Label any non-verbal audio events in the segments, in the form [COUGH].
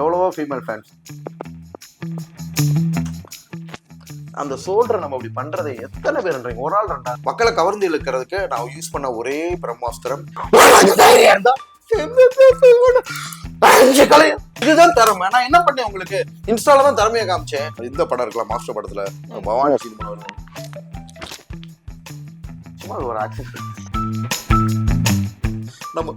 எவ்வளவோ female fans அந்த சோல்டரை நம்ம இப்படி பண்றதை எத்தனை பேர்ன்றீங்க ஒரு ஆள் ரெண்டா? மக்களை கவர்ந்து இழுக்கிறதுக்கு நான் யூஸ் பண்ண ஒரே பிரம்மாஸ்திரம். இதுதான் திறமை. நான் என்ன பண்ணேன் உங்களுக்கு? இன்ஸ்டால தான் திறமையை காமிச்சேன். இந்த படம் இருக்கலாம் மாஸ்டர் படத்துல. பவானி சினிமா சும்மா ஒரு ஆக்சன் நம்ம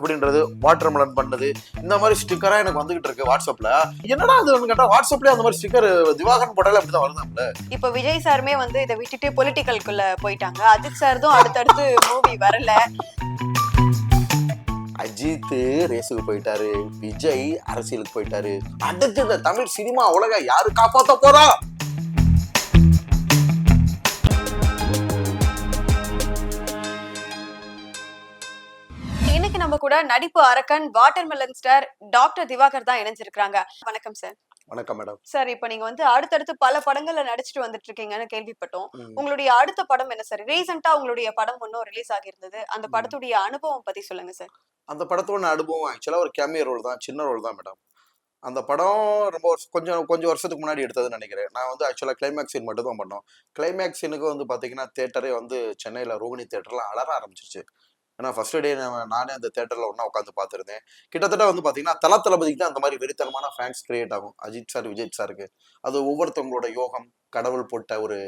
அப்படின்றது வாட்டர் மெலன் பண்ணது. இந்த மாதிரி ஸ்டிக்கரா எனக்கு வந்துகிட்டு இருக்கு வாட்ஸ்அப்ல என்னடா அது கேட்டா வாட்ஸ்அப்லயே அந்த மாதிரி ஸ்டிக்கர் திவாகரன் போட்டாலே அப்படிதான் வருதாம்ல. இப்ப விஜய் சாருமே வந்து இதை விட்டுட்டு பொலிட்டிக்கல்குள்ள போயிட்டாங்க. அஜித் சார் தான் அடுத்தடுத்து மூவி வரல. அஜித் ரேஸுக்கு போயிட்டாரு. விஜய் அரசியலுக்கு போயிட்டாரு. அடுத்து இந்த தமிழ் சினிமா உலக யாரு காப்பாத்த போறா? இன்னைக்கு நம்ம கூட நடிப்பு அரக்கன் வாட்டர்மெலன் ஸ்டார் டாக்டர் திவாகர் தான் இணைஞ்சிருக்காங்க வணக்கம் சார் வணக்கம் மேடம் சார் இப்ப நீங்க வந்து அடுத்தடுத்து பல படங்கள்ல நடிச்சிட்டு வந்துட்டு இருக்கீங்கன்னு கேள்விப்பட்டோம். உங்களுடைய அடுத்த படம் என்ன சார் ரீசெண்டா உங்களுடைய படம் ஒன்னும் ரிலீஸ் ஆகியிருந்தது. அந்த. படத்துடைய அனுபவம் பத்தி சொல்லுங்க சார் அந்த படத்தோட அனுபவம் ஆக்சுவலா ஒரு கேமியோ ரோல் தான் சின்ன ரோல் தான் மேடம் அந்த படம் ரொம்ப கொஞ்சம் கொஞ்சம் வருஷத்துக்கு முன்னாடி எடுத்ததுன்னு நினைக்கிறேன். நான் வந்து ஆக்சுவலாக கிளைமேக்ஸ் சீன் மட்டும் தான் பண்ணோம். கிளைமேக்ஸ் சீனுக்கு வந்து பார்த்தீங்கன்னா தேட்டரே வந்து சென்னையில் ரோகிணி தேட்டர்லாம் அலற ஆரம்பிச்சிருச்சு. ஏன்னா ஃபர்ஸ்ட் டே நானே அந்த தேட்டரில் ஒன்றா உட்காந்து பார்த்துருந்தேன். கிட்டத்தட்ட வந்து பார்த்தீங்கன்னா தல தளபதிக்கு தான் அந்த மாதிரி வெறித்தனமான ஃபேன்ஸ் கிரியேட் ஆகும். அஜித் சார் விஜய் சாருக்கு அது ஒவ்வொருத்தவங்களோட யோகம் கடவுள் போட்ட ஒரு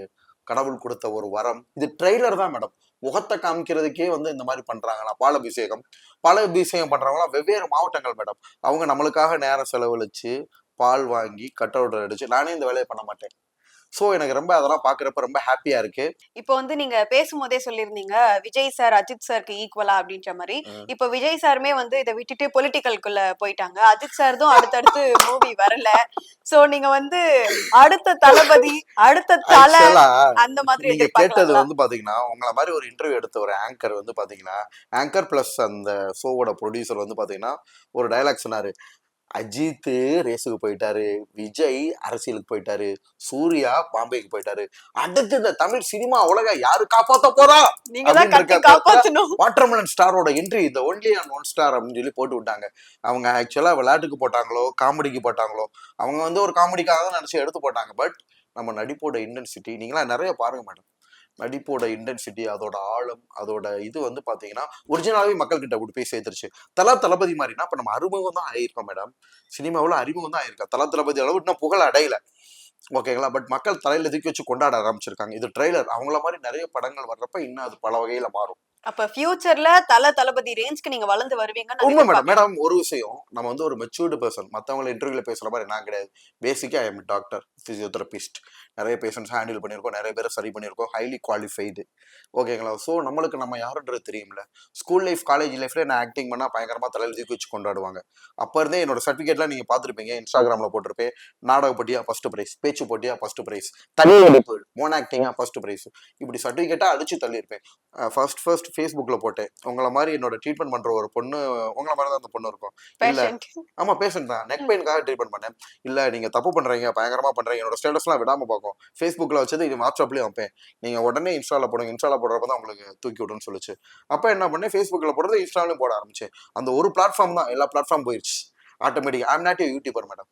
கடவுள் கொடுத்த ஒரு வரம். இது ட்ரெய்லர் தான் மேடம் முகத்தை காமிக்கிறதுக்கே வந்து இந்த மாதிரி பண்றாங்களா பாலாபிஷேகம். பாலபிஷேகம் பண்றவங்களாம் வெவ்வேறு மாவட்டங்கள் மேடம் அவங்க நம்மளுக்காக நேரம் செலவழிச்சு பால் வாங்கி கட் அவுட் அடிச்சு நானே இந்த வேலையை பண்ண மாட்டேன். ஸோ எனக்கு ரொம்ப அதெல்லாம் பார்க்குறப்ப ரொம்ப ஹாப்பியா இருக்கு. இப்போ வந்து நீங்க பேசும்போதே சொல்லியிருந்தீங்க விஜய் சார் அஜித் சாருக்கு ஈக்குவலா அப்படின்ற மாதிரி. இப்போ விஜய் சாருமே வந்து இதை விட்டுட்டு பொலிட்டிக்கல்குள்ள போயிட்டாங்க. அஜித் சார் தான் அடுத்தடுத்து மூவி வரல. சோ நீங்க வந்து அடுத்த தளபதி அடுத்த தலை அந்த மாதிரி நீங்க கேட்டது? வந்து பாத்தீங்கன்னா உங்களை மாதிரி ஒரு இன்டர்வியூ எடுத்த ஒரு ஆங்கர் வந்து பாத்தீங்கன்னா ஆங்கர் பிளஸ் அந்த ஷோவோட ப்ரொடியூசர் வந்து பாத்தீங்கன்னா ஒரு டயலாக் சொன்னாரு. அஜித் ரேஸுக்கு போயிட்டாரு. விஜய் அரசியலுக்கு போயிட்டாரு. சூர்யா பாம்பேக்கு போயிட்டாரு. அடுத்து இந்த தமிழ் சினிமா உலக யாரு காப்பாத்த போறா? வாட்டர்மெலன் ஸ்டாரோட என்ட்ரி இந்த ஒன்லி அண்ட் ஒன் ஸ்டார் அப்படின்னு சொல்லி போட்டு விட்டாங்க. அவங்க ஆக்சுவலா விளையாட்டுக்கு போட்டாங்களோ காமெடிக்கு போட்டாங்களோ அவங்க வந்து ஒரு காமெடிக்காக தான் நினைச்சு எடுத்து போட்டாங்க. பட் நம்ம நடிப்போட இன்டென்சிட்டி நீங்களாம் நிறைய பாருங்க மேடம் நடிப்போட இன்டென்சிட்டி அதோட ஆழம் அதோட இது வந்து பார்த்தீங்கன்னா ஒரிஜினலாகவே மக்கள் கிட்ட கொண்டு போய் சேர்த்துருச்சு. தலா தளபதி மாதிரினா இப்போ நம்ம அறிமுகம் தான் ஆயிருக்கோம் மேடம் சினிமாவில் அறிமுகம் தான் ஆயிருக்கா தலா தளபதி அளவு இன்னும் புகழ் அடையல. ஓகேங்களா பட் மக்கள் தலையில தூக்கி வச்சு கொண்டாட ஆரம்பிச்சிருக்காங்க. இது ட்ரெய்லர் அவங்கள மாதிரி நிறைய படங்கள் வர்றப்ப இன்னும் அது பல வகையில் மாறும். அப்ப ஃபியூச்சர்ல தல தளபதி ரேஞ்ச்க்கு நீங்க வளர்ந்து வருவீங்கன்னு உண்மை மேடம் மேடம் ஒரு விஷயம் நம்ம வந்து ஒரு மெச்சூர்டு பர்சன் மற்றவங்கள இன்டர்வியூல பேசுற மாதிரி நான் கிடையாது. பேசிக்கா ஐ எம் டாக்டர் பிசியோதெரபிஸ்ட் நிறைய பேஷண்ட்ஸ் ஹேண்டில் பண்ணியிருக்கோம் நிறைய பேரை சரி பண்ணியிருக்கோம் ஹைலி குவாலிஃபைடு ஓகேங்களா ஸோ நம்மளுக்கு நம்ம யாருன்றது தெரியும்ல? ஸ்கூல் லைஃப் காலேஜ் லைஃப்ல நான் ஆக்டிங் பண்ணா பயங்கரமா தலையில் தூக்கி வச்சு கொண்டாடுவாங்க. அப்போ இருந்தே என்னோட சர்டிஃபிகேட்லாம் நீங்க பார்த்துருப்பீங்க இன்ஸ்டாகிராம்ல போட்டிருப்பேன். நாடக போட்டியா ஃபர்ஸ்ட் ப்ரைஸ் பேச்சு போட்டியா ஃபர்ஸ்ட் ப்ரைஸ் தனி நடிப்பு மோன் ஆக்டிங்கா ஃபர்ஸ்ட் ப்ரைஸ் இப்படி சர்டிஃபிகேட்டா அடிச்சு தள்ளியிருப்பேன். ஃபர்ஸ்ட் ஃபர்ஸ்ட் ஃபேஸ்புக்ல போட்டேன். உங்களை மாதிரி என்னோட ட்ரீட்மெண்ட் பண்ற ஒரு பொண்ணு உங்களை மாதிரி தான் அந்த பொண்ணு இருக்கும். இல்ல. பேஷண்ட் ஆமா பேஷண்ட் தான். நெக் பெயினுக்காக ட்ரீட்மெண்ட் பண்ணேன். இல்ல நீங்க தப்பு பண்றீங்க பயங்கரமா பண்றீங்க என்னோட ஸ்டேட்டஸ்லாம் விடாம பார்க்கும். ஃபேஸ்புக்ல வச்சது இது வாட்ஸ்அப்லயும் வைப்பேன். நீங்க உடனே இன்ஸ்டால போடுங்க. இன்ஸ்டால போடுறப்ப தான் உங்களுக்கு தூக்கி விடுன்னு சொல்லுச்சு. அப்ப என்ன பண்ணேன்? ஃபேஸ்புக்ல போடுறது இன்ஸ்டாலையும் போட ஆரம்பிச்சேன். அந்த ஒரு பிளாட்ஃபார்ம் தான். எல்லா பிளாட்ஃபார்ம் போயிருச்சு. Automatic I'm not YouTuber madam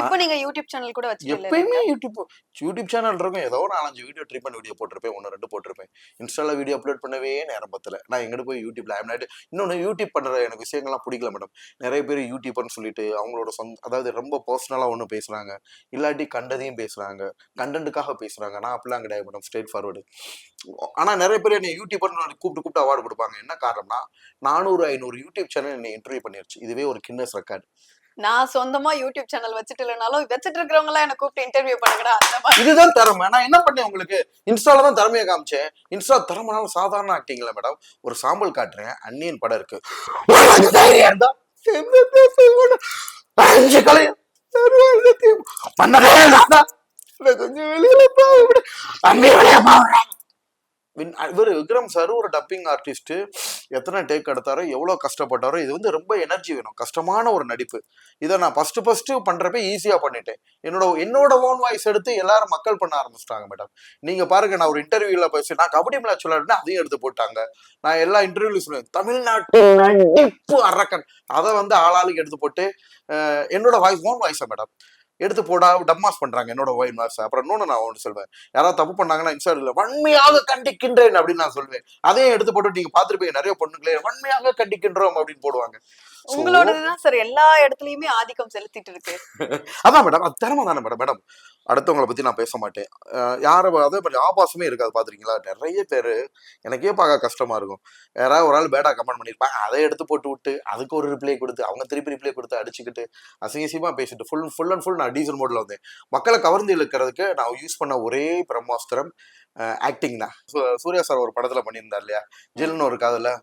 இப்போ நீங்க யூடியூப் சேனல் கூட வச்சுட்டு எப்பயுமே யூடியூப் யூடியூப் சேனல் இருக்கும். ஏதோ நாலஞ்சு வீடியோ ட்ரீட்மெண்ட் வீடியோ போட்டிருப்பேன். ஒன்று ரெண்டு போட்டிருப்பேன். இன்ஸ்டால வீடியோ அப்லோட் பண்ணவே நேரம் பத்தல. நான் எங்கிட்டு போய் யூடியூப்ல நாட் இன்னொன்று யூடியூப் பண்ற எனக்கு விஷயங்கள்லாம் பிடிக்கல மேடம் நிறைய பேர் யூடியூபர்னு சொல்லிட்டு அவங்களோட சொந்த அதாவது ரொம்ப பர்சனலாக ஒன்று பேசுறாங்க. இல்லாட்டி கண்டதையும் பேசுறாங்க. கண்டென்ட்டுக்காக பேசுறாங்க. நான் அப்படிலாம் கிடையாது மேடம் ஸ்ட்ரெயிட் ஃபார்வர்டு ஆனா நிறைய பேர் என்னை யூடியூபர்னு கூப்பிட்டு கூப்பிட்டு அவார்டு கொடுப்பாங்க. என்ன காரணம்னா நானூறு ஐநூறு யூடியூப் சேனல் என்னை இன்டர்வியூ பண்ணிருச்சு. இதுவே ஒரு கின்னஸ் ரெக்கார்டு நான் சொந்தமா யூடியூப் சேனல் வச்சுட்டு இல்லைனாலும் வச்சுட்டு இருக்கிறவங்க எல்லாம் என்ன கூப்பிட்டு இன்டர்வியூ பண்ணுங்கடா அந்த மாதிரி. இதுதான் திறமை. நான் என்ன பண்ணேன் உங்களுக்கு? இன்ஸ்டால தான் திறமையை காமிச்சேன். இன்ஸ்டா திறமைனாலும் சாதாரண ஆக்டிங் இல்ல மேடம் ஒரு சாம்பல் காட்டுறேன். அன்னியன் படம் இருக்கு. அஞ்சு கலையும் நான் தான். கொஞ்சம் வின்- விக்ரம் சார் ஒரு டப்பிங் ஆர்டிஸ்ட் எத்தனை டேக் எடுத்தாரோ எவ்வளோ கஷ்டப்பட்டாரோ இது வந்து ரொம்ப எனர்ஜி வேணும். கஷ்டமான ஒரு நடிப்பு. இதை நான் ஃபஸ்ட்டு ஃபஸ்ட்டு பண்றப்ப ஈஸியா பண்ணிட்டேன். என்னோட என்னோட ஓன் வாய்ஸ் எடுத்து எல்லாரும் மக்கள் பண்ண ஆரம்பிச்சிட்டாங்க மேடம் நீங்க பாருங்க நான் ஒரு இன்டர்வியூல பேசி நான் கபடி மேட்ச் விளையாடுனா அதையும் எடுத்து போட்டாங்க. நான் எல்லா இன்டர்வியூலையும் சொல்லுவேன் தமிழ்நாட்டு நடிப்பு அரக்கன். அதை வந்து ஆளாளுக்கு எடுத்து போட்டு என்னோட வாய்ஸ் ஓன் வாய்ஸா மேடம் எடுத்து போடா டம்மாஸ் பண்றாங்க என்னோட வாய்ஸ் அப்புறம் இன்னொன்னு நான் ஒன்று சொல்வேன். யாராவது தப்பு பண்ணாங்கன்னா இன்ஸ்டால வன்மையாக கண்டிக்கின்றேன் அப்படின்னு நான் சொல்வேன். அதையும் எடுத்து போட்டு நீங்க பார்த்திருப்பீங்க நிறைய பொண்ணுங்களே வன்மையாக கண்டிக்கின்றோம் அப்படின்னு போடுவாங்க. So, உங்களோடதுதான் சார் எல்லா இடத்துலயுமே ஆதிக்கம் செலுத்திட்டு இருக்கு. [LAUGHS] அதான் மேடம் அது திறமை தானே மேடம் மேடம் அடுத்தவங்களை பற்றி நான் பேச மாட்டேன். யாரை அதே மாதிரி ஆபாசமே இருக்காது பார்த்துருக்கீங்களா நிறைய பேர் எனக்கே பார்க்க கஷ்டமாக இருக்கும். யாராவது ஒரு ஆள் பேடா கமெண்ட் பண்ணியிருப்பாங்க அதை எடுத்து போட்டு விட்டு அதுக்கு ஒரு ரிப்ளை கொடுத்து அவங்க திருப்பி ரிப்ளை கொடுத்து அடிச்சுக்கிட்டு அசிங்கசியமாக பேசிட்டு ஃபுல் ஃபுல் அண்ட் ஃபுல் நான் டீசல் மோடில் வந்தேன். மக்களை கவர்ந்து இழுக்கிறதுக்கு நான் யூஸ் பண்ண ஒரே பிரம்மாஸ்திரம் ஆக்டிங் தான். சூ- சூர்யா சார் ஒரு படத்தில் பண்ணியிருந்தார் இல்லையா? ஜில்னு ஒரு காதில்.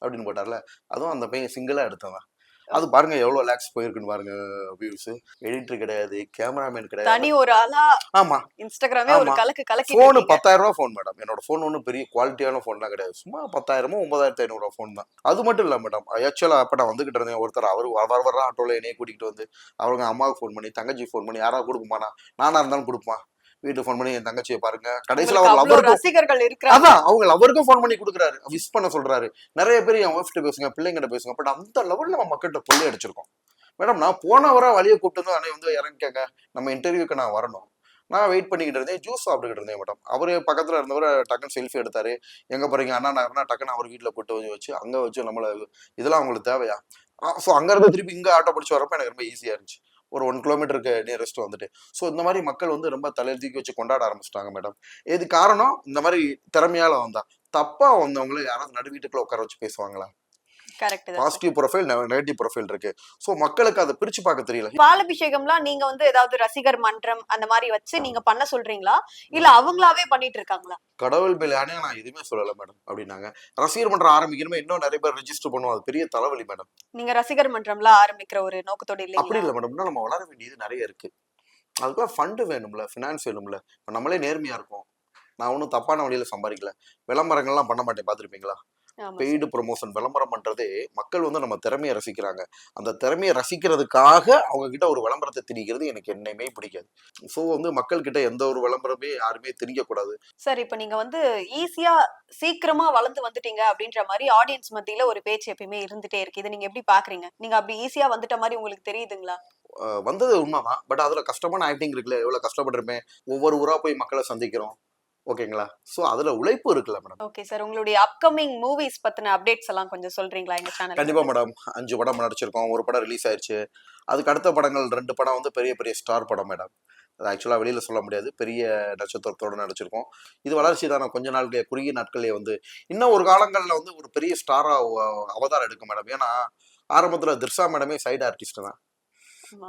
அப்படின்னு போட்டார்ல. அதுவும் அந்த பையன் சிங்கிளாக எடுத்தவன். அது பாருங்க எவ்வளவு லேக்ஸ் போயிருக்குன்னு பாருங்க வியூஸ் எடிட்டர் கிடையாது கேமராமேன் கிடையாது. தனி ஒரு ஆளா ஆமா. இன்ஸ்டாகிராமே ஒரு. கலக்கு கலக்கி போனு பத்தாயிரம் ரூபா ஃபோன் மேடம் என்னோட ஃபோன் ஒன்றும் பெரிய குவாலிட்டியான ஃபோன்லாம் கிடையாது. சும்மா பத்தாயிரமோ ஒன்பதாயிரத்தி ஐநூறுவா ஃபோன் தான். அது மட்டும் இல்லை மேடம் ஆக்சுவலாக அப்போ நான் வந்துகிட்டு இருந்தேன். ஒருத்தர் அவர் வர வர ஆட்டோவில் என்னைய கூட்டிகிட்டு வந்து அவங்க அம்மாவுக்கு ஃபோன் பண்ணி தங்கச்சி ஃபோன் பண்ணி யாராவது கொடுக்குமாண்ணா? நானா இருந்தாலும் கொடுப்பா வீட்டுக்கு ஃபோன் பண்ணி என் தங்கச்சியை பாருங்க. கடைசியில் அவர் லவருக்கும் ரசிகர்கள் இருக்கிறாங்க. அதான் அவங்க லவருக்கும் ஃபோன் பண்ணி கொடுக்குறாரு. விஷ் பண்ண சொல்றாரு. நிறைய பேர் என் ஒய்ஃப்ட்ட பேசுங்க பிள்ளைங்கிட்ட பேசுங்க பட் அந்த லெவலில் நம்ம மக்கள்கிட்ட கொள்ளை அடிச்சிருக்கோம். மேடம் நான் போன வர வழியை கூப்பிட்டு வந்து வந்து இறங்கிக்கங்க நம்ம இன்டர்வியூக்கு நான் வரணும். நான் வெயிட் பண்ணிக்கிட்டு இருந்தேன். ஜூஸ் சாப்பிட்டுக்கிட்டு இருந்தேன் மேடம் அவரு பக்கத்துல இருந்தவரை டக்குன்னு செல்ஃபி எடுத்தாரு. எங்க போறீங்க? அண்ணா நகர்னா டக்குன்னு அவர் வீட்டுல போட்டு வந்து வச்சு அங்க வச்சு நம்மள இதெல்லாம் அவங்களுக்கு தேவையா? ஸோ அங்க இருந்து திருப்பி இங்க ஆட்டோ பிடிச்சி வரப்ப எனக்கு ரொம்ப ஈஸியா இருந்துச்சு. ஒரு ஒன் கிலோமீட்டருக்கு நியரஸ்ட் வந்துட்டு. ஸோ இந்த மாதிரி மக்கள் வந்து ரொம்ப தலையில் தூக்கி வச்சு கொண்டாட ஆரம்பிச்சிட்டாங்க மேடம் இது காரணம் இந்த மாதிரி திறமையால வந்தா. தப்பா வந்தவங்களை யாராவது நடு வீட்டுக்குள்ள உட்கார வச்சு பேசுவாங்களா? பாசிட்டிவ் ப்ரொஃபைல் நெகட்டிவ் ப்ரொஃபைல் இருக்கு. ஸோ மக்களுக்கு அதை பிரிச்சு பார்க்க தெரியல. பாலபிஷேகம்லாம் நீங்க வந்து ஏதாவது ரசிகர் மன்றம் அந்த மாதிரி வச்சு நீங்க பண்ண சொல்றீங்களா? இல்ல அவங்களாவே பண்ணிட்டு இருக்காங்களா? கடவுள் மேலே ஆனே நான் எதுவுமே சொல்லலை மேடம் அப்படின்னாங்க. ரசிகர் மன்றம் ஆரம்பிக்கணுமே இன்னும் நிறைய பேர் ரெஜிஸ்டர் பண்ணுவோம் அது பெரிய தலைவலி மேடம் நீங்க ரசிகர் மன்றம்லாம் ஆரம்பிக்கிற ஒரு நோக்கத்தோட அப்படி இல்லைங்களா இல்லை மேடம் நம்ம வளர வேண்டியது நிறைய இருக்கு. அதுக்கெல்லாம் ஃபண்டு வேணும்ல ஃபினான்ஸ் வேணும்ல. இப்ப நம்மளே நேர்மையா இருக்கோம். நான் ஒன்றும் தப்பான வழியில சம்பாதிக்கல. விளம்பரங்கள்லாம் பண்ண மாட்டேன் பார்த்துருப்பீங்களா? பெய்டு ப்ரொமோஷன் விளம்பரம் பண்றதே மக்கள் வந்து நம்ம திறமையை ரசிக்கிறாங்க. அந்த திறமையை ரசிக்கிறதுக்காக அவங்க கிட்ட ஒரு விளம்பரத்தை திணிக்கிறது எனக்கு என்னையுமே பிடிக்காது. ஸோ வந்து மக்கள் கிட்ட எந்த ஒரு விளம்பரமே யாருமே திணிக்கக்கூடாது. சார் இப்ப நீங்க வந்து ஈஸியா சீக்கிரமா வளர்ந்து வந்துட்டீங்க அப்படின்ற மாதிரி ஆடியன்ஸ் மத்தியில ஒரு பேச்சு எப்பயுமே இருந்துட்டே இருக்கு. இதை நீங்க எப்படி பாக்குறீங்க? நீங்க அப்படி ஈஸியா வந்துட்ட மாதிரி உங்களுக்கு தெரியுதுங்களா? வந்தது உண்மைதான். பட் அதுல கஷ்டமான ஆக்டிங் இருக்குல்ல. எவ்வளவு கஷ்டப்பட்டிருப்பேன். ஒவ்வொரு ஊரா போய் மக்களை சந்திக்கிறோம். ஓகேங்களா? ஸோ அதுல உழைப்பு இருக்குல்ல மேடம் ஓகே சார் உங்களுடைய அப்கமிங் மூவிஸ் பத்தின அப்டேட்ஸ் எல்லாம் கொஞ்சம் சொல்றீங்களா எங்க சேனல் கண்டிப்பா மேடம் அஞ்சு படம் நடிச்சிருக்கோம். ஒரு படம் ரிலீஸ் ஆயிருச்சு. அதுக்கு அடுத்த படங்கள் ரெண்டு படம் வந்து பெரிய பெரிய ஸ்டார் படம் மேடம் அது ஆக்சுவலாக வெளியில சொல்ல முடியாது. பெரிய நட்சத்திரத்தோட நடிச்சிருக்கோம். இது வளர்ச்சி தான் கொஞ்ச நாள் குறுகிய நாட்களே வந்து இன்னும் ஒரு காலங்களில் வந்து ஒரு பெரிய ஸ்டாரா அவதாரம் எடுக்கும் மேடம் ஏன்னா ஆரம்பத்துல திர்ஷா மேடமே சைடு ஆர்டிஸ்ட் தான்.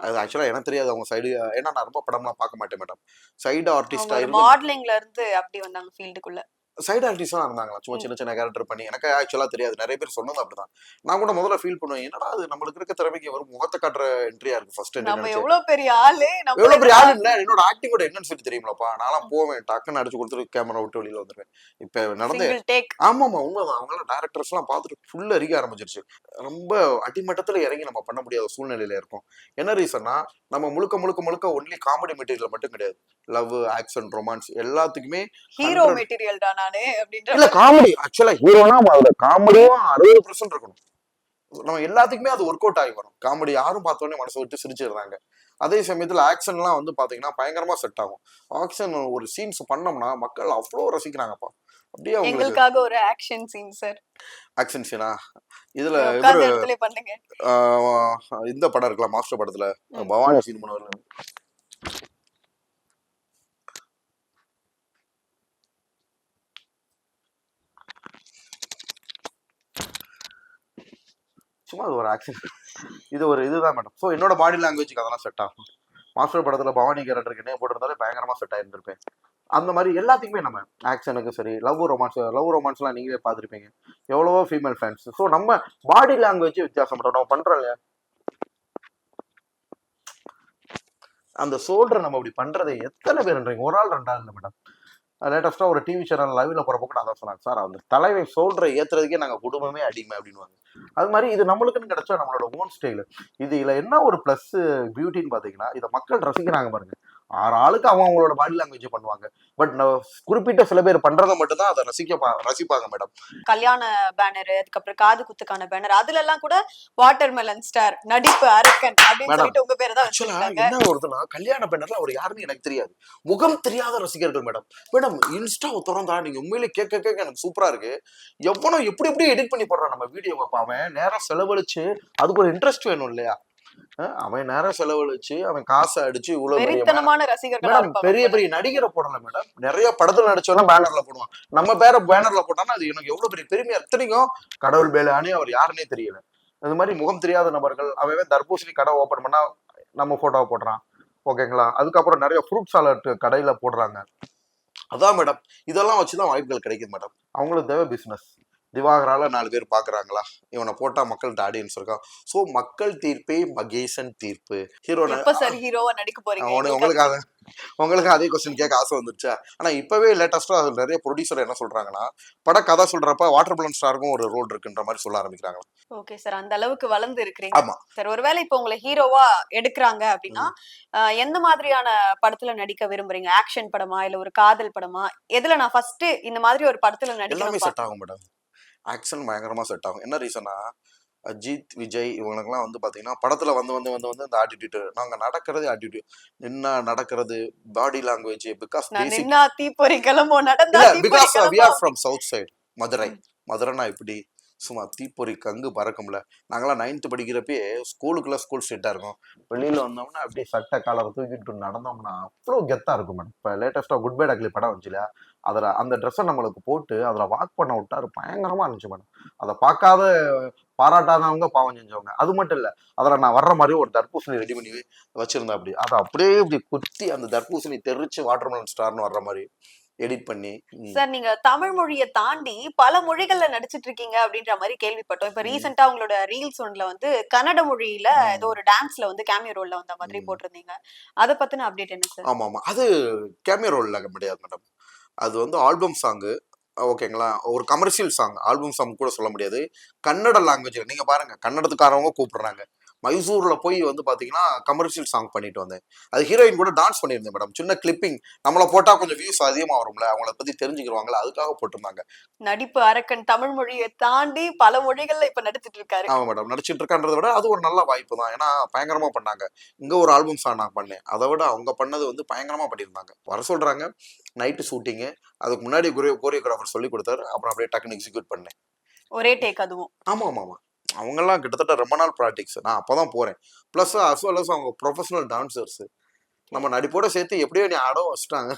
அது ஆக்சுவலாக எனக்கு தெரியாது. அவங்க சைடு ஏன்னா நான் ரொம்ப படம்லாம் பார்க்க மாட்டேன் மேடம் சைடு ஆர்டிஸ்டா மாடலிங்ல இருந்து அப்படி வந்தாங்க ஃபீல்டுக்குள்ள சைடு ஆர்டிஸ்டாக இருந்தாங்களா சும்மா சின்ன சின்ன கேரக்டர் பண்ணி. எனக்கு ஆக்சுவலாக தெரியாது. நிறைய பேர் சொன்னது அப்படிதான். நான் கூட முதல்ல ஃபீல் பண்ணுவேன் என்னடா அது நம்மளுக்கு இருக்க திறமைக்கு வரும் முகத்தை காட்டுற என்ட்ரியா இருக்கு ஃபர்ஸ்ட் நம்ம எவ்வளவு பெரிய ஆளு? நம்ம எவ்வளவு பெரிய ஆள்? இல்ல என்னோட ஆக்டிங்கோட என்னன்னு சொல்லி தெரியுமாப்பா நான்லாம் போவேன் டக்குன்னு அடிச்சு கொடுத்துட்டு கேமரா விட்டு வெளியில வந்துருவேன். இப்ப நடந்த சிங்கிள் டேக் ஆமாமா உண்மைதான். அவங்களாம் டேரக்டர்ஸ் எல்லாம் பார்த்துட்டு ஃபுல் அரிக்க ஆரம்பிச்சிருச்சு. ரொம்ப அடிமட்டத்துல இறங்கி நம்ம பண்ண முடியாத சூழ்நிலையில இருக்கும். என்ன ரீசன்னா நம்ம முழுக்க முழுக்க முழுக்க ஒன்லி காமெடி மெட்டீரியல் மட்டும் கிடையாது. லவ் ஆக்ஷன் ரொமான்ஸ் எல்லாத்துக்குமே ஹீரோ 100 மெட்டீரியல் தான்? நானு அப்படின்ற இல்ல காமெடி ஆக்சுவலா ஹீரோனா அதுல காமெடியும் அறுபது பர்சன்ட் இருக்கணும். நம்ம எல்லாத்துக்குமே அது ஒர்க் அவுட் ஆகி வரும். காமெடி யாரும் பார்த்தோன்னே மனசை விட்டு சிரிச்சிடுறாங்க. அதே சமயத்துல ஆக்ஷன்லாம் வந்து பாத்தீங்கன்னா பயங்கரமா செட் ஆகும். ஆக்ஷன் ஒரு சீன்ஸ் பண்ணோம்னா மக்கள் அவ்வளோ ரசிக்கிறாங்கப்பா. அப்படியே எங்களுக்காக ஒரு ஆக்ஷன் சீன் சார் ஆக்ஷன் சீனா இதுல இந்த படம் இருக்குல்ல மாஸ்டர் படத்துல. பவானி சீன் பண்ணுவாரு சும்மா அது ஒரு ஆக்ஷன் இது ஒரு இதுதான் மேடம் ஸோ என்னோட பாடி லாங்குவேஜுக்கு அதெல்லாம் செட் ஆகும். மாஸ்டர் படத்துல பவானி கேரக்டருக்கு என்ன போட்டிருந்தாலே பயங்கரமா செட் ஆகிருந்திருப்பேன் அந்த மாதிரி எல்லாத்துக்குமே நம்ம ஆக்ஷனுக்கு சரி லவ் ரொமான்ஸ் லவ் ரொமான்ஸ்லாம் நீங்களே பார்த்துருப்பீங்க. எவ்வளவோ ஃபீமேல் ஃபேன்ஸ் ஸோ நம்ம பாடி லாங்குவேஜ் வித்தியாசப்படும் நம்ம பண்ணுறோம் இல்லையா? அந்த சோல்டரை நம்ம அப்படி பண்ணுறதை எத்தனை பேர்ன்றீங்க ஒரு ஆள் ரெண்டு ஆள் இல்லை மேடம் லேட்டஸ்ட்டாக ஒரு டிவி சேனல் லைவ்ல போகிறப்போ கூட அதான் சொன்னாங்க சார் அந்த தலைவை சோல்டரை ஏத்துறதுக்கே நாங்கள் குடும்பமே அடிமை அப்படின்னுவாங்க. அது மாதிரி இது நம்மளுக்குன்னு கிடைச்சா நம்மளோட ஓன் ஸ்டைல் இது இதுல என்ன ஒரு ப்ளஸ் பியூட்டின்னு பாத்தீங்கன்னா இதை மக்கள் ரசிக்கிறாங்க பாருங்கள் ஆறு ஆளுக்கு அவங்க அவங்களோட பாடி லாங்குவேஜ் பண்ணுவாங்க. பட் குறிப்பிட்ட சில பேர் பண்றதை மட்டும் தான் அதை ரசிக்க ரசிப்பாங்க மேடம் கல்யாண பேனர் அதுக்கப்புறம் காது குத்துக்கான பேனர் அதுல எல்லாம் கூட வாட்டர் மெலன் ஸ்டார் நடிப்பு அரக்கன் அப்படின்னு சொல்லிட்டு உங்க பேரை தான் என்ன கல்யாண பெண்ணர்ல அவர் யாருன்னு எனக்கு தெரியாது. முகம் தெரியாத ரசிகர்கள் மேடம் மேடம் இன்ஸ்டா திறந்தா நீங்க உண்மையிலே கேட்க கேட்க எனக்கு சூப்பரா இருக்கு. எவனோ எப்படி எப்படி எடிட் பண்ணி போடுறான் நம்ம வீடியோவை அவன் நேரம் செலவழிச்சு அதுக்கு ஒரு இன்ட்ரெஸ்ட் வேணும் இல்லையா? அவன் நேரம் செலவழிச்சு அவன் காசை அடிச்சு இவ்வளவு பெரிய பெரிய பெரிய நடிகரை போடல மேடம். நிறைய படத்துல நடிச்சவங்க பேனர்ல போடுவான். நம்ம பேரை பேனர்ல போட்டான்னா அது எனக்கு எவ்வளவு பெரிய பெருமையா இத்தனைக்கும் கடவுள் பேலானே அவர் யாருன்னே தெரியல. அது மாதிரி முகம் தெரியாத நபர்கள் அவன் தர்பூசணி கடை ஓபன் பண்ணா நம்ம போட்டோவை போடுறான். ஓகேங்களா அதுக்கப்புறம் நிறைய ஃப்ரூட் சாலட் கடையில போடுறாங்க. அதான் மேடம் இதெல்லாம் வச்சுதான் வாய்ப்புகள் கிடைக்குது மேடம். அவங்களுக்கு தேவை பிசினஸ் திவாகரால நாலு பேர் பாக்குறாங்களா? இவனை போட்டா மக்கள்கிட்ட ஆடியன்ஸ் இருக்கா சோ மக்கள் தீர்ப்பே மகேசன் தீர்ப்பு. ஹீரோ சார் ஹீரோவா நடிக்க போறீங்க? உங்களுக்கு அது உங்களுக்கு அதே கொஸ்டின் கேட்க ஆசை வந்துருச்சா? ஆனா இப்பவே லேட்டஸ்டா அது நிறைய ப்ரொடியூசர் என்ன சொல்றாங்கன்னா பட கதை சொல்றப்ப வாட்டர் பலன் ஸ்டாருக்கும் ஒரு ரோல் இருக்குன்ற மாதிரி சொல்ல ஆரம்பிக்கிறாங்க. ஓகே சார் அந்த அளவுக்கு வளர்ந்து இருக்கிறீங்க. ஆமா. சார் ஒருவேளை இப்போ உங்களை ஹீரோவா எடுக்கிறாங்க அப்படின்னா எந்த மாதிரியான படத்துல நடிக்க விரும்புறீங்க? ஆக்ஷன் படமா இல்ல ஒரு காதல் படமா? எதுல நான் ஃபர்ஸ்ட் இந்த மாதிரி ஒரு படத்துல நடிக்கணும் செட் ஆகும் மேடம் ஆக்ஷன் பயங்கரமா செட் ஆகும். என்ன ரீசனா அஜித் விஜய் இவங்களுக்குலாம் வந்து பாத்தீங்கன்னா படத்துல வந்து வந்து வந்து வந்து இந்த ஆட்டிடியூட் நாங்க நடக்கிறதே ஆட்டிடியூட் நின்னா நடக்கிறது body language because because we are from south side Madurai. மதுரைனா இப்படி? சும்மா தீப்பொறி கங்கு பறக்கும்ல. நாங்களாம் நைன்த்து படிக்கிறப்பே ஸ்கூலுக்குள்ள ஸ்கூல் ஸ்ட்ரீட்டாக இருக்கும். வெளியில வந்தோம்னா அப்படியே சட்டை காலரை தூக்கிட்டு நடந்தோம்னா அவ்வளோ கெத்தா இருக்கும் மேடம் இப்போ லேட்டஸ்டா குட் பை டக்லி படம் வந்துச்சுல அதில் அந்த ட்ரெஸ்ஸை நம்மளுக்கு போட்டு அதில் வாக் பண்ண விட்டாரு பயங்கரமாக இருந்துச்சு மேடம் அதை பார்க்காத பாராட்டாதவங்க பாவம் செஞ்சவங்க. அது மட்டும் இல்லை அதில் நான் வர்ற மாதிரி ஒரு தர்பூசணி ரெடி பண்ணி வச்சுருந்தேன் அப்படி. அதை அப்படியே இப்படி குத்தி அந்த தர்பூசணி தெரிச்சு வாட்டர்மெலன் ஸ்டார்னு வர்ற மாதிரி. எடிட் பண்ணி. சார் நீங்க தமிழ் மொழியை தாண்டி பல மொழிகள்ல நடிச்சிட்டு இருக்கீங்க அப்படின்ற மாதிரி கேள்விப்பட்டோம். இப்ப ரீசெண்டா உங்களோட ரீல்ஸ் ஒன்ல வந்து கன்னட மொழியில. ஏதோ ஒரு டான்ஸ்ல வந்து கேமியோ ரோல்ல வந்த மாதிரி. போட்டிருந்தீங்க அத பத்தின அப்டேட் என்ன சார்? ஆமா ஆமா அது கேமியோ ரோல்ல முடியாது மேடம். அது வந்து ஆல்பம் சாங்கு. ஓகேங்களா? ஒரு கமர்ஷியல் சாங் ஆல்பம் சாங் கூட சொல்ல முடியாது. கன்னட லாங்குவேஜ் நீங்க பாருங்க. கன்னடத்துக்காரவங்க கூப்பிடுறாங்க. மைசூர்ல போய் வந்து பாத்தீங்கன்னா கமர்ஷியல் சாங் பண்ணிட்டு வந்தேன். அது ஹீரோயின் கூட டான்ஸ் பண்ணியிருந்தேன் மேடம் சின்ன கிளிப்பிங் நம்மள போட்டா கொஞ்சம் வியூஸ் அதிகமா வரும்ல அவங்கள பத்தி தெரிஞ்சுக்கிடுவாங்கல்ல அதுக்காக போட்டிருந்தாங்க. நடிப்பு அரக்கன் தமிழ் மொழியை தாண்டி பல மொழிகள்ல இப்ப நடிச்சிட்டு இருக்காரு. ஆமா மேடம் நடிச்சிட்டு இருக்கான்றதை விட அது ஒரு நல்ல வாய்ப்பு தான். ஏன்னா பயங்கரமா பண்ணாங்க. இங்க ஒரு ஆல்பம் சாங் நான் பண்ணேன். அதை விட அவங்க பண்ணது வந்து பயங்கரமா பண்ணியிருந்தாங்க. வர சொல்றாங்க. நைட்டு ஷூட்டிங்கு அதுக்கு முன்னாடி கோரியோகிராஃபர் சொல்லி கொடுத்தாரு. அப்புறம் அப்படியே டக்குன்னு எக்ஸிக்யூட் பண்ணேன். ஒரே டேக் அதுவும். ஆமா ஆமா ஆமா. அவங்கெல்லாம் கிட்டத்தட்ட ரொம்ப நாள் ப்ராக்டிக்ஸ் நான் அப்பதான் போறேன். ப்ளஸ் அஸ் வெல் அஸ் அவங்க ப்ரொஃபஷனல் டான்சர்ஸ் நம்ம நடிப்போட சேர்த்து எப்படியோ நீ ஆடவும் வச்சுட்டாங்க.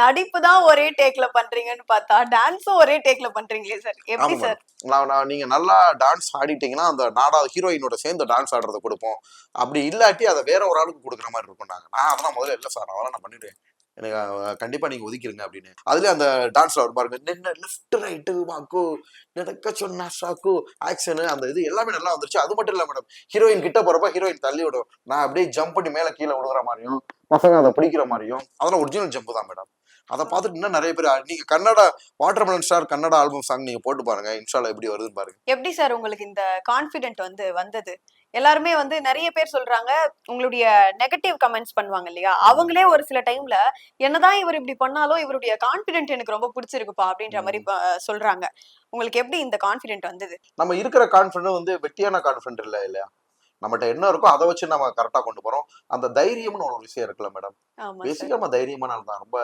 நடிப்பு தான் ஒரே டேக்ல பண்றீங்கன்னு பார்த்தா டான்ஸும் ஒரே டேக்ல பண்றீங்களே சார் எப்படி சார் நான் நான் நீங்க நல்லா டான்ஸ் ஆடிட்டீங்கன்னா அந்த நாடா ஹீரோயினோட சேர்ந்து டான்ஸ் ஆடுறத கொடுப்போம். அப்படி இல்லாட்டி அதை வேற ஒரு ஆளுக்கு கொடுக்குற மாதிரி இருக்கும் நாங்க. நான் அதெல்லாம் முதல்ல இல்லை சார் அதெல்லாம் நான் பண்ணிடுவேன். எனக்கு கண்டிப்பாக கண்டிப்பா நீங்க ஒதுக்கிருங்க அப்படின்னு. அதுலேயே அந்த டான்ஸ்ல ஒரு பாருங்க. நின்ன லெஃப்ட் ரைட்டு வாக்கு நடக்க சொன்னா ஷாக்கு ஆக்ஷனு அந்த இது எல்லாமே நல்லா வந்துருச்சு. அது மட்டும் இல்ல மேடம் ஹீரோயின் கிட்ட போறப்ப ஹீரோயின் தள்ளி விடும். நான் அப்படியே ஜம்ப் பண்ணி மேல கீழே விழுகிற மாதிரியும் பசங்க அதை பிடிக்கிற மாதிரியும் அதெல்லாம் ஒரிஜினல் ஜம்ப் தான் மேடம் அதை பார்த்துட்டு இன்னும் நிறைய பேர் நீங்க Kannada watermelon star Kannada album song நீங்க போட்டு பாருங்க. இன்ஸ்டால எப்படி வருதுன்னு பாருங்க. எப்படி சார் உங்களுக்கு இந்த கான்ஃபிடென்ட் வந்து வந்தது? எல்லாருமே வந்து நிறைய பேர் சொல்றாங்க உங்களுடைய நெகட்டிவ் கமெண்ட்ஸ் பண்ணுவாங்க இல்லையா? அவங்களே ஒரு சில டைம்ல என்னதான் இவர் இப்படி பண்ணாலும் இவருடைய கான்ஃபிடென்ட் எனக்கு ரொம்ப பிடிச்சிருக்குப்பா அப்படின்ற மாதிரி சொல்றாங்க. உங்களுக்கு எப்படி இந்த கான்ஃபிடென்ட் வந்தது? நம்ம இருக்கிற கான்ஃபிடன்ட் வந்து வெட்டியான கான்ஃபிடன்ட் இல்லை இல்லையா? நம்மகிட்ட என்ன இருக்கோ அதை வச்சு நம்ம கரெக்டா கொண்டு போறோம். அந்த தைரியம்னு ஒரு விஷயம் இருக்குல்ல மேடம் பேசிக்கா நம்ம தைரியமான ஆள் தான் ரொம்ப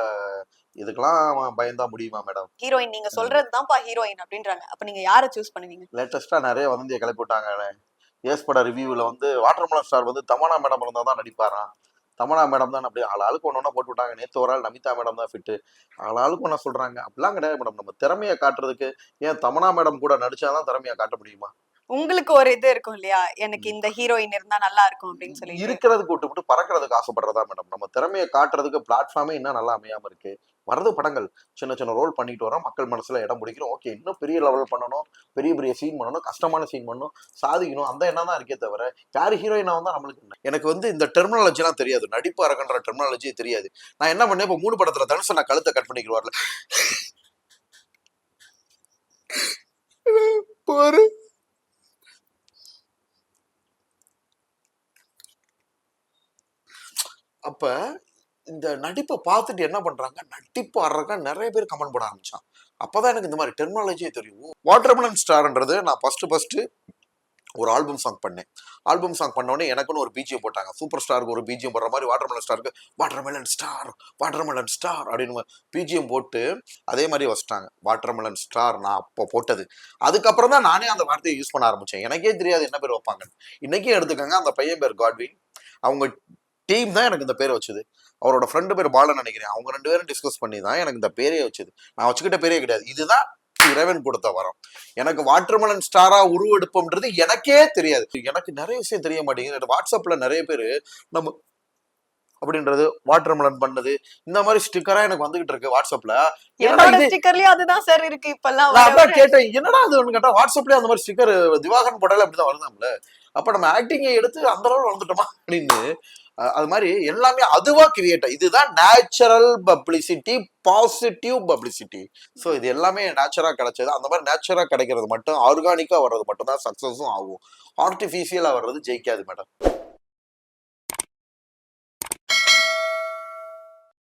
இதுக்கெல்லாம் பயந்தா முடியுமா மேடம் ஹீரோயின் நீங்க சொல்றதுதான்ப்பா ஹீரோயின் அப்படின்றாங்க. அப்ப நீங்க யாரை சூஸ் பண்ணுவீங்க? லேட்டஸ்டா நிறைய வதந்தியை கிளப்பி விட்டாங்க ஏஸ் பட ரிவ்யூவில் வந்து வாட்டர் மெலன் ஸ்டார் வந்து தமனா மேடம் இருந்தால் தான் நடிப்பாராம் தமனா மேடம் தான் அப்படி ஆள் ஆளுக்கு ஒன்று ஒன்றா போட்டு விட்டாங்க. நேற்று ஒரு ஆள் நமிதா மேடம் தான் ஃபிட்டு ஆள் ஆளுக்கு ஒன்றா சொல்றாங்க. அப்படிலாம் கிடையாது மேடம் நம்ம திறமையை காட்டுறதுக்கு ஏன் தமனா மேடம் கூட நடிச்சாதான் திறமையை காட்ட முடியுமா? உங்களுக்கு ஒரு இது இருக்கும் இல்லையா? எனக்கு இந்த ஹீரோயின் இருந்தா நல்லா இருக்கும் அப்படின்னு சொல்லி இருக்கிறதுக்கு விட்டு விட்டு பறக்கிறதுக்கு ஆசைப்படுறதா மேடம் நம்ம திறமையை காட்டுறதுக்கு பிளாட்ஃபார்மே இன்னும் நல்லா அமையாம இருக்கு. வரது படங்கள். சின்ன சின்ன ரோல் பண்ணிட்டு வரோம் மக்கள் மனசில் இடம் பிடிக்கிறோம். ஓகே இன்னும் பெரிய லெவல் பண்ணணும். பெரிய பெரிய சீன் பண்ணணும். கஷ்டமான சீன் பண்ணணும். சாதிக்கணும். அந்த என்ன தான் இருக்கே தவிர யார் ஹீரோயினா வந்தால் நம்மளுக்கு எனக்கு வந்து இந்த டெர்மினாலஜிலாம் தெரியாது. நடிப்பு அரகன்ற டெர்மினாலஜி தெரியாது. நான் என்ன பண்ணேன்? இப்போ மூணு படத்தில் தனுஷ் நான் கழுத்தை கட் பண்ணிக்கிறவார்ல [LAUGHS] பாரு. அப்போ இந்த நடிப்பை பார்த்துட்டு என்ன பண்ணுறாங்க நடிப்பு ஆடுறக்கா நிறைய பேர் கமெண்ட் பண்ண ஆரம்பித்தான் அப்போதான் எனக்கு இந்த மாதிரி டெர்மினாலஜியே தெரியும். வாட்டர்மெலன் ஸ்டார்ன்றது நான் ஃபஸ்ட்டு ஃபஸ்ட்டு ஒரு ஆல்பம் சாங் பண்ணேன். ஆல்பம் சாங் பண்ணோடனே எனக்குன்னு ஒரு பிஜிஎம் போட்டாங்க. சூப்பர் ஸ்டாருக்கு ஒரு பிஜிஎம் போடுற மாதிரி வாட்டர்மெலன் ஸ்டாருக்கு வாட்டர்மெலன் ஸ்டார் வாட்டர்மெலன் ஸ்டார் அப்படின்னு பிஜிஎம் போட்டு அதே மாதிரி வச்சிட்டாங்க. வாட்டர்மெலன் ஸ்டார் நான் அப்போ போட்டது. அதுக்கப்புறம் தான் நானே அந்த வார்த்தையை யூஸ் பண்ண ஆரம்பித்தேன் எனக்கே தெரியாது என்ன பேர் வைப்பாங்க இன்றைக்கே எடுத்துக்கோங்க அந்த பையன் பேர் காட்வின் அவங்க டீம் தான் எனக்கு இந்த பேரை வச்சது. அவரோட ஃப்ரெண்டு பேர் பாலன் நினைக்கிறேன். அவங்க ரெண்டு பேரும் டிஸ்கஸ் பண்ணி தான் எனக்கு இந்த பேரே வச்சது. நான் வச்சுக்கிட்ட பேரே கிடையாது. இதுதான் இறைவன் கொடுத்த வரம். எனக்கு வாட்டர்மெலன் ஸ்டாரா உருவெடுப்போம்ன்றது எனக்கே தெரியாது. எனக்கு நிறைய விஷயம் தெரிய மாட்டேங்குது. வாட்ஸ்அப்ல நிறைய பேர் நம்ம அப்படின்றது வாட்டர்மெலன் பண்ணது. இந்த மாதிரி ஸ்டிக்கரா எனக்கு வந்துகிட்டு இருக்கு வாட்ஸ்அப்ல அதுதான் சார் இருக்கு. இப்பெல்லாம் அதான். கேட்டேன். என்னடா அதுன்னு கேட்டா வாட்ஸ்அப்லயே அந்த மாதிரி ஸ்டிக்கர் திவாகரன் போட்டாலே அப்படிதான் வருதாம்ல. அப்ப நம்ம ஆக்டிங்கை எடுத்து அந்த அளவு வளர்ந்துட்டோமா? அப்படின்னு அது மாதிரி எல்லாமே அதுவா கிரியேட் இதுதான் natural publicity positive publicity so இது எல்லாமே நேச்சுரா கிடைச்சது. அந்த மாதிரி நேச்சுரா கிடைக்கிறது மட்டும் ஆர்கானிக்கா வர்றது மட்டும் தான் சக்சஸும் ஆகும் ஆர்டிஃபிஷியலா வர்றது ஜெயிக்காது மேடம்